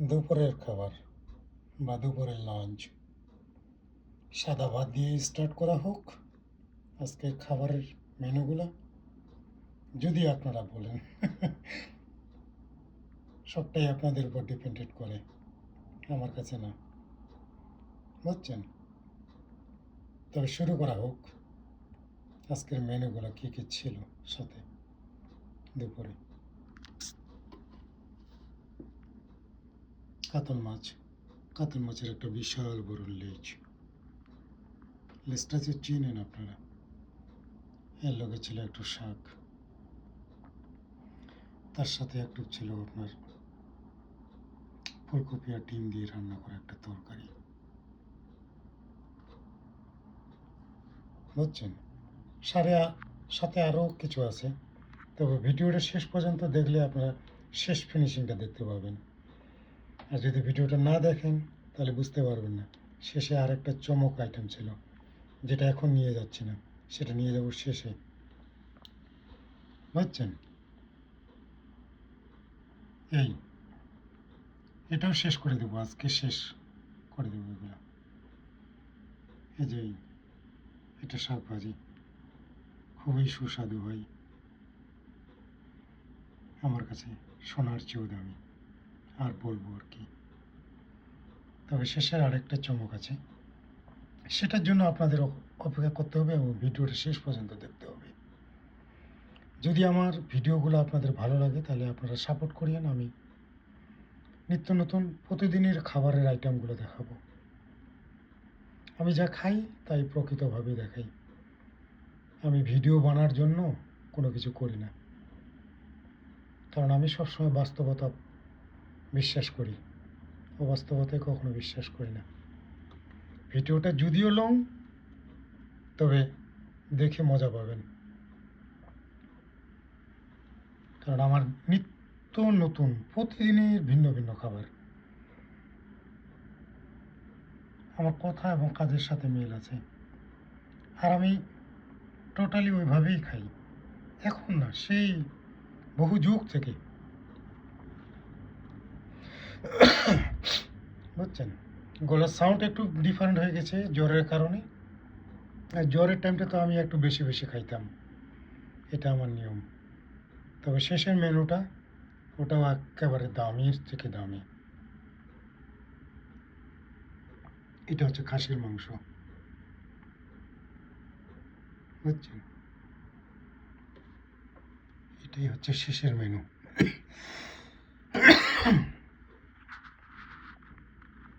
দুপুরের খাবার বা দুপুরের লাঞ্চ সাদা ভাত দিয়ে স্টার্ট করা হোক। আজকের খাবারের মেনুগুলো যদি আপনারা বলেন। সবটাই আপনাদের উপর ডিপেন্ডেড করে। আমার কাছে না। বুঝছেন? তবে শুরু করা হোক। আজকের মেনুগুলো কী কী ছিল সাথে দুপুরে? কাতল মাছ, কাতল মাছের একটা বিশাল বড় লেজ। লেজটা যে চিনেন আপনারা? এর লগে ছিল একটু শাক। তার সাথে একটু ছিল আপনার ফুলকপি আর ডিম দিয়ে রান্না করা একটা তরকারি। বুঝছেন? সারে সাথে আরও কিছু আছে। তবে ভিডিওটা শেষ পর্যন্ত দেখলে আপনারা শেষ ফিনিশিংটা দেখতে পাবেন। আর যদি ভিডিওটা না দেখেন, তাহলে বুঝতে পারবেন না। শেষে আর একটা চমক আইটেম ছিল, যেটা এখন নিয়ে যাচ্ছি না। সেটা নিয়ে যাব শেষে। বুঝছেন? এই, এটাও শেষ করে দেবো, আজকে শেষ করে দেবো এগুলো। এই যে এটা শাক ভাজি খুবই সুস্বাদু হয় আমার কাছে সোনার চেয়েও দামি। আর বলব আর কি। তবে শেষের আরেকটা চমক আছে। সেটার জন্য আপনাদের অপেক্ষা করতে হবে এবং ভিডিওটা শেষ পর্যন্ত দেখতে হবে। যদি আমার ভিডিওগুলো আপনাদের ভালো লাগে, তাহলে আপনারা সাপোর্ট করিয়েন। আমি নিত্য নতুন প্রতিদিনের খাবারের আইটেমগুলো দেখাবো। আমি যা খাই, তাই প্রকৃতভাবে দেখাই। আমি ভিডিও বানার জন্য কোনো কিছু করি না। কারণ আমি সবসময় বাস্তবতা বিশ্বাস করি। অবাস্তবতায় কখনো বিশ্বাস করি না। ভিডিওটা যদিও লং তবে দেখে মজা পাবেন। কারণ আমার নিত্য নতুন, প্রতিদিনের ভিন্ন ভিন্ন খাবার। আমার কথা এবং কাজের সাথে মিল আছে। আর আমি টোটালি ওইভাবেই খাই। এখন না, সেই বহু যুগ থেকে বুঝছেন? গলার সাউন্ড একটু ডিফারেন্ট হয়ে গেছে জ্বরের কারণে। আর জ্বরের টাইমটা তো আমি একটু বেশি বেশি খাইতাম। এটা আমার নিয়ম। তবে শেষের মেনুটা, ওটাও একেবারে দামির থেকে দামি। এটা হচ্ছে খাসির মাংস। বুঝছেন? এটাই হচ্ছে শেষের মেনু